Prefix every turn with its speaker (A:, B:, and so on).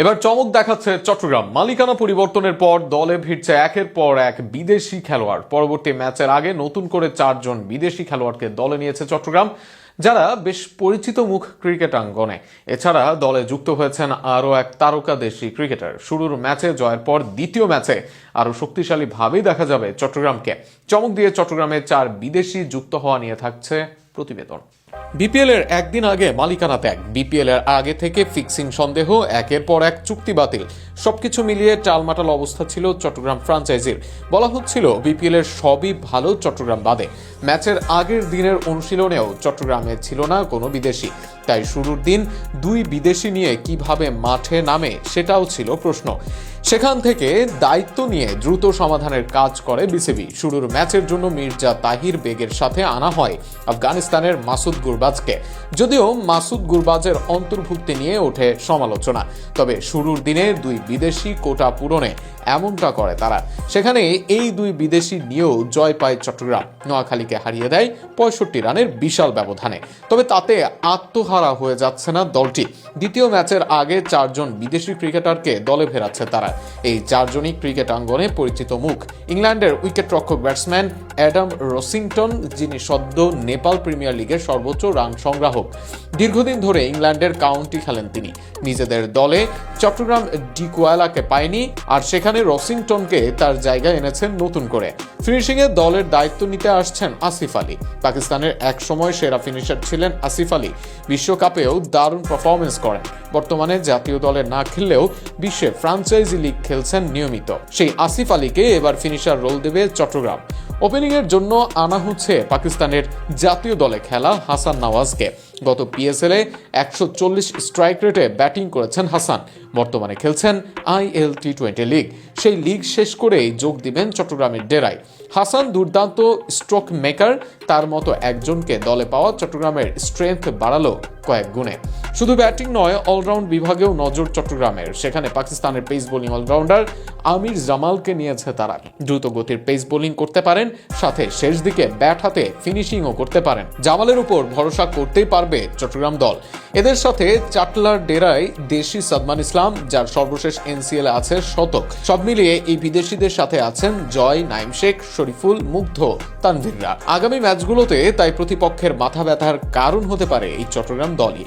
A: এবার চমক দেখাচ্ছে চট্টগ্রাম। মালিকানা পরিবর্তনের পর দলে ভিড়ছে একের পর এক বিদেশি খেলোয়াড়। পরবর্তী ম্যাচের আগে নতুন করে চারজন বিদেশি খেলোয়াড়কে দলে নিয়েছে চট্টগ্রাম, যারা বেশ পরিচিত মুখ ক্রিকেট আঙ্গনে এছাড়া দলে যুক্ত হয়েছেন আরও এক তারকা দেশি ক্রিকেটার। শুরুর ম্যাচে জয়ের পর দ্বিতীয় ম্যাচে আরও শক্তিশালী ভাবেই দেখা যাবে চট্টগ্রামকে। চমক দিয়ে চট্টগ্রামে চার বিদেশি যুক্ত হওয়া নিয়ে থাকছে প্রতিবেদন। বিপিএল এর একদিন আগে মালিকানা ত্যাগ। বিপিএল এর আগে থেকে ফিক্সিং সন্দেহ, একের পর এক চুক্তি বাতিল। সবকিছু মিলিয়ে টালমাটাল অবস্থা ছিল চট্টগ্রাম ফ্রাঞ্চাইজির বলা হচ্ছিল, বিপিএল এর সবই ভালো চট্টগ্রাম বাদে। ম্যাচের আগের দিনের অনুশীলনেও চট্টগ্রামে ছিল না কোনো বিদেশি। তাই শুরুর দিন দুই বিদেশি নিয়ে কীভাবে মাঠে নামে সেটাও ছিল প্রশ্ন। সেখান থেকে দায়িত্ব নিয়ে দ্রুত সমাধানের কাজ করে বিসিবি। শুরুর ম্যাচের জন্য মির্জা তাহির বেগের সাথে আনা হয় আফগানিস্তানের মাসুদ গুরবাজকে। যদিও মাসুদ গুরবাজের অন্তর্ভুক্তি নিয়ে ওঠে সমালোচনা। তবে শুরুর দিনে দুই বিদেশি কোটা পূরণে এমনটা করে তারা। সেখানে এই দুই বিদেশি নিয়েও জয় পায় চট্টগ্রাম। নোয়াখালীকে হারিয়ে দেয় পঁয়ষট্টি রানের বিশাল ব্যবধানে। তবে তাতে আত্মহারা হয়ে যাচ্ছে না দলটি। দ্বিতীয় ম্যাচের আগে চারজন বিদেশি ক্রিকেটারকে দলে ফেরাচ্ছে তারা। এই চারজনই ক্রিকেট আঙ্গনে পরিচিত মুখ। ইংল্যান্ডের উইকেট রক্ষক ব্যাটসম্যান অ্যাডাম রসিংটন, যিনি সদ্য নেপাল প্রিমিয়ার লিগের সর্বোচ্চ রান সংগ্রাহক। দীর্ঘদিন ধরে ইংল্যান্ডের কাউন্টি খেলেন তিনি। নিজেদের দলে চট্টগ্রাম ডিকুয়ালাকে পায়নি, আর সেখানে রসিংটনকে তার জায়গায় এনেছেন নতুন করে। ফিনিশিংয়ে দলের দায়িত্ব নিতে আসছেন আসিফ আলী। পাকিস্তানের একসময় সেরা ফিনিশার ছিলেন আসিফ আলী। বিশ্বকাপেও দারুণ পারফরমেন্স করেন। বর্তমানে জাতীয় দলে না খেললেও বিশ্বে ফ্রাঞ্চাইজি লিগ খেলছেন নিয়মিত। সেই আসিফ আলীকে এবার ফিনিশার রোল দেবে চট্টগ্রাম। ওপেনিংয়ের জন্য আনা হচ্ছে পাকিস্তানের জাতীয় দলে খেলা হাসান নওয়াজকে। গত পিএসএল এ একশো চল্লিশ স্ট্রাইক রেটে ব্যাটিং করেছেন হাসান। বর্তমানে খেলছেন আইএল টি টোয়েন্টি লিগ। সেই লিগ শেষ করেই যোগ দিবেন চট্টগ্রামের ডেরায় হাসান দুর্দান্ত স্ট্রোক মেকার তার মতো একজনকে দলে পাওয়া চট্টগ্রামের স্ট্রেংথ বাড়ালো কয়েক গুণে। শুধু ব্যাটিং নয় অলরাউন্ড বিভাগেও নজর চট্টগ্রামের। সেখানে পাকিস্তানের পেস বোলিং অলরাউন্ডার আমির জামালকে নিয়েছে তারা। দ্রুত গতির পেস বোলিং করতে পারেন, সাথে শেষ দিকে ব্যাট হাতে ফিনিশিংও করতে পারেন। জামালের উপর ভরসা করতেই পারবে চট্টগ্রাম দল। এদের সাথে চাটলার ডেরায় দেশি সাদমান ইসলাম যার সর্বশেষ এনসিএল আছে শতক। সব মিলিয়ে এই বিদেশিদের সাথে আছেন জয়, নাইম শেখ, শরীফুল, মুগ্ধ, তানভীররা। আগামী ম্যাচগুলোতে তাই প্রতিপক্ষের মাথা ব্যথার কারণ হতে পারে এই চট্টগ্রাম দলই।